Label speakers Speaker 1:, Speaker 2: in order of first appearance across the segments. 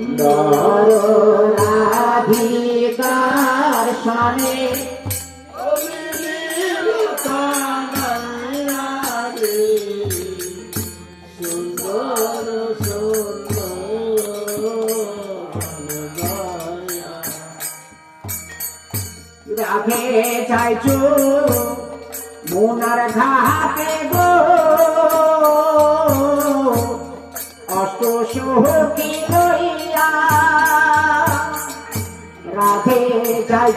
Speaker 1: সুন্দর রাধিকার সনে রাধে চাইছু মোনার ঘাটে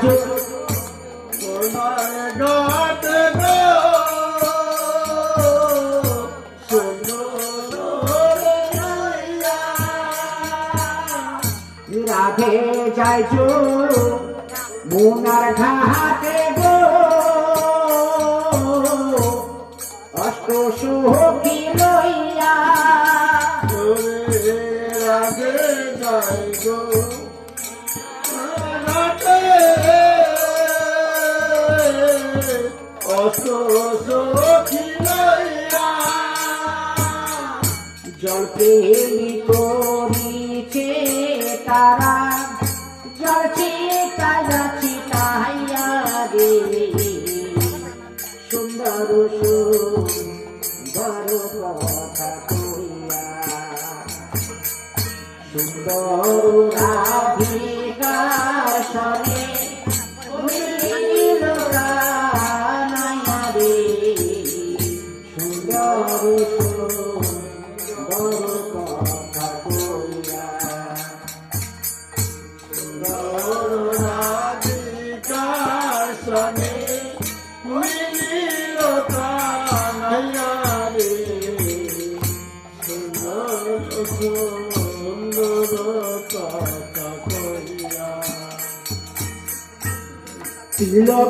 Speaker 1: চাইছু Gotta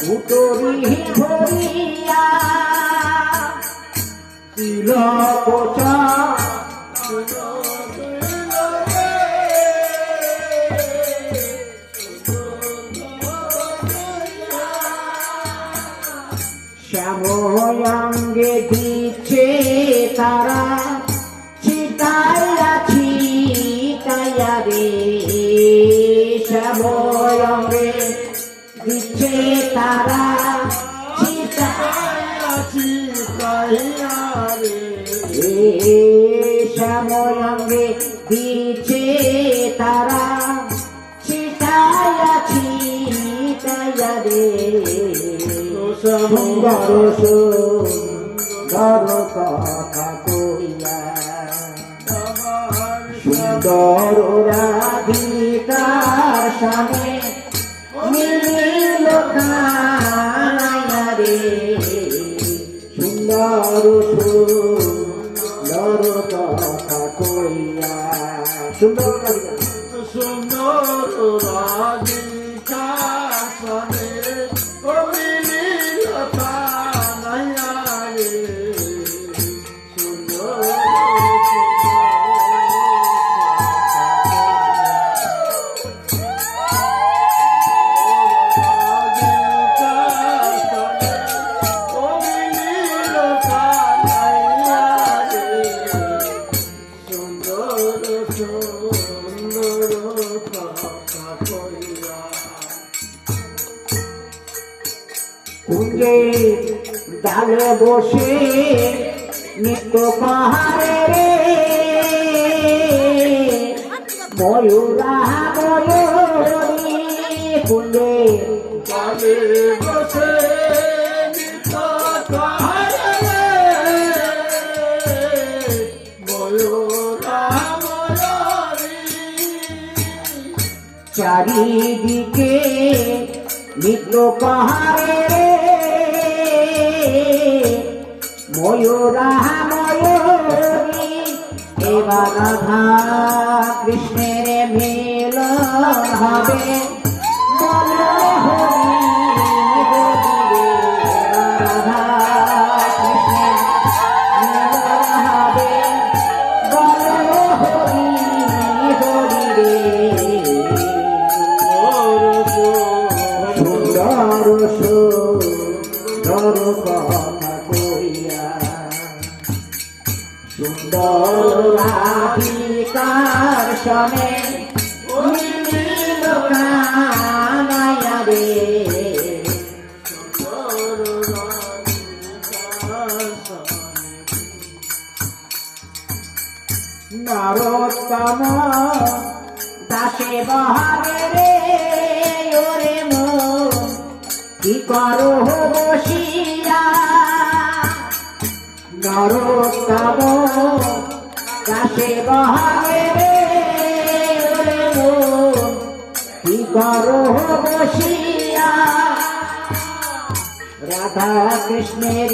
Speaker 1: জননী রে পুটরি ভরিয়া তিলক চান দিচ্ছে তারা ছিটাইয়া ছিটাইয়া রে। দিচ্ছে তারা ছিটাইয়া রে দিচ্ছে তারা ছিটাইয়া ছিটাইয়া রে সুন্দর সুন্দর কথা কইয়া। সুন্দর রাধিকার সামনে কুঞ্জে ডালে বসে নিত্য পাহাড়ে ময়ূরা ময়ূরী
Speaker 2: বসে
Speaker 1: চারিদিকে নিত্য পাহাড়ে ময়ূরা ময়ূরী এবার রাধা কৃষ্ণের মিলন হবে। নরোত্তম। দাসে বহাবে রে, ওরে মন কি করো বসিয়া নরোত্তম, দাসে বহাবে রে, ওরে মন কি করো বসিয়া রাধা কৃষ্ণের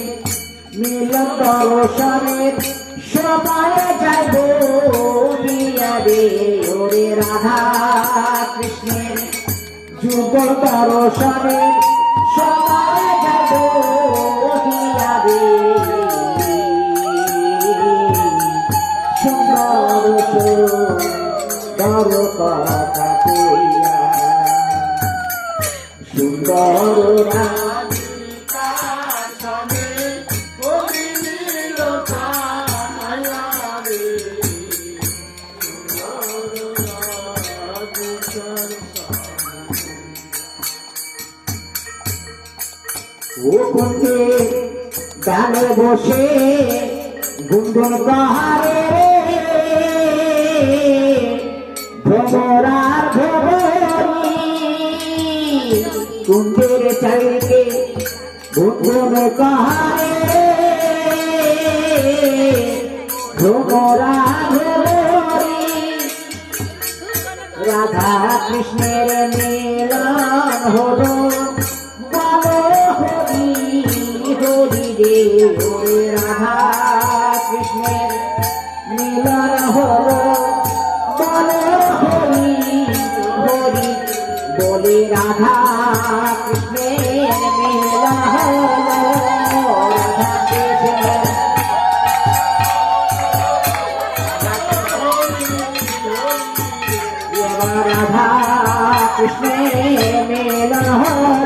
Speaker 1: মিলন দর্শনের সময় যাইব বিয়া ওরে রাধা কৃষ্ণের। যুগল দর্শনের সময় যাইব বিয়া সুন্দর সুন্দর ডালে বসে গুন্ডন পাহাড়ে ভ্রমরার ভ্রমণী কুঞ্জের চারিকে গুন্ডন পাহাড়ে ভ্রমরার ভ্রমণী রাধা কৃষ্ণের এবার রাধা কৃষ্ণের মিলন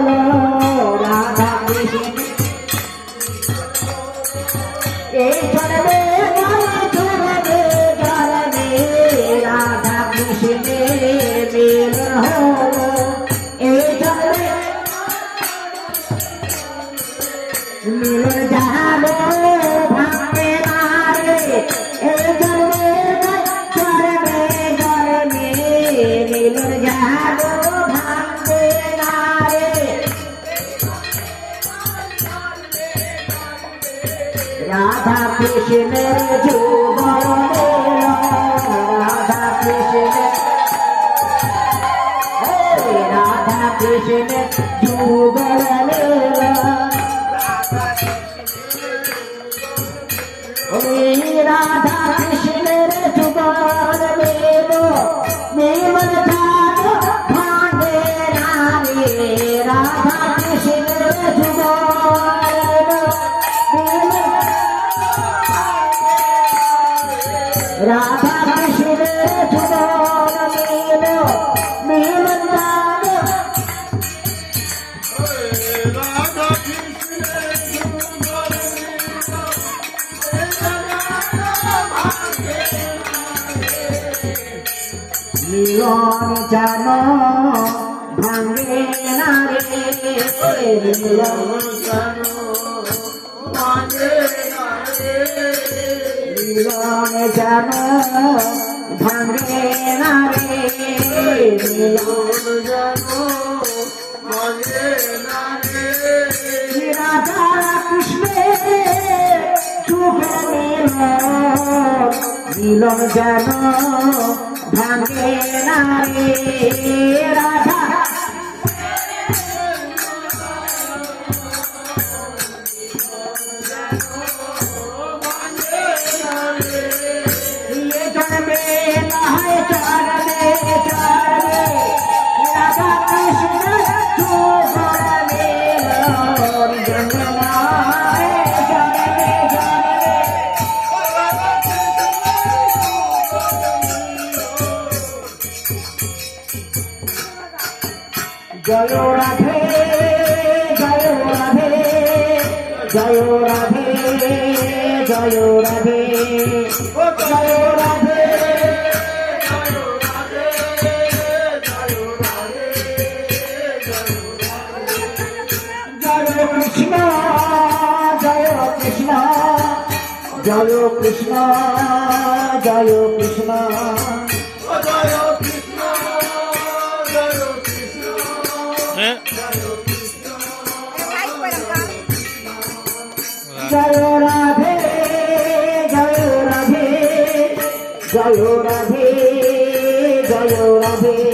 Speaker 1: যেন ভাঙে না রে, মিলন যেন ভাঙে না রে মিলন রাধা কৃষ্ণের যুগে মিলন মিলন যেন ভাঙে না রে রাধা জয় রাধে জয় রাধে।
Speaker 2: ও
Speaker 1: জয় রাধে কৃষ্ণ জয় কৃষ্ণ জয় কৃষ্ণ জয় কৃষ্ণ।
Speaker 2: জয় কৃষ্ণ জয় কৃষ্ণ।
Speaker 1: হ্যাঁ। জয় রাধে জয় রাধে।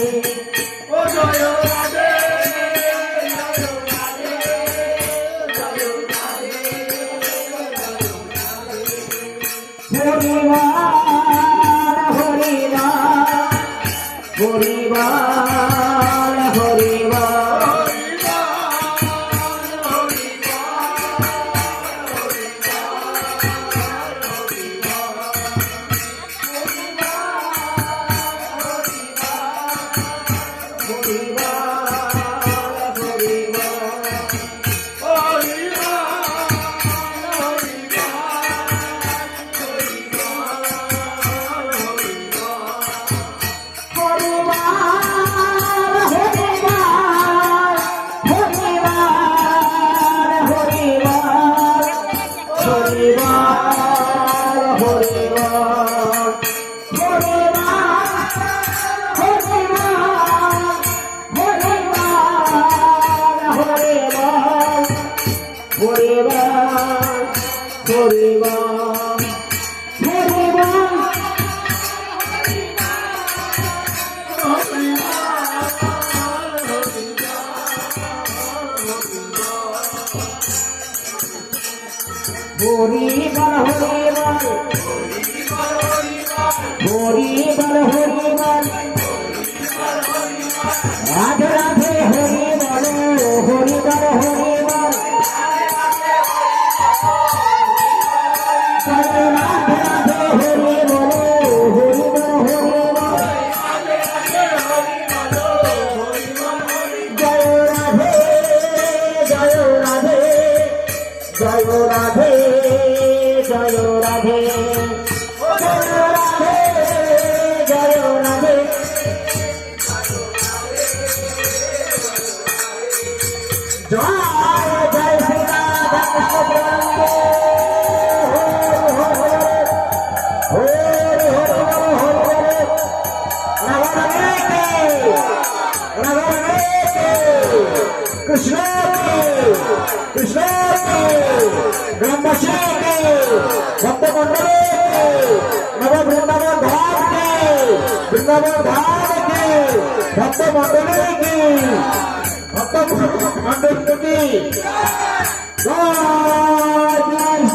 Speaker 1: পরিবার পরিবার। গ্রামবাসী ভক্তমন্ডলী নব বৃন্দাবন ধাম কে বৃন্দাবন ধাম কে ভক্তমন্ডলী কি ভক্তমন্ডলী কি জয়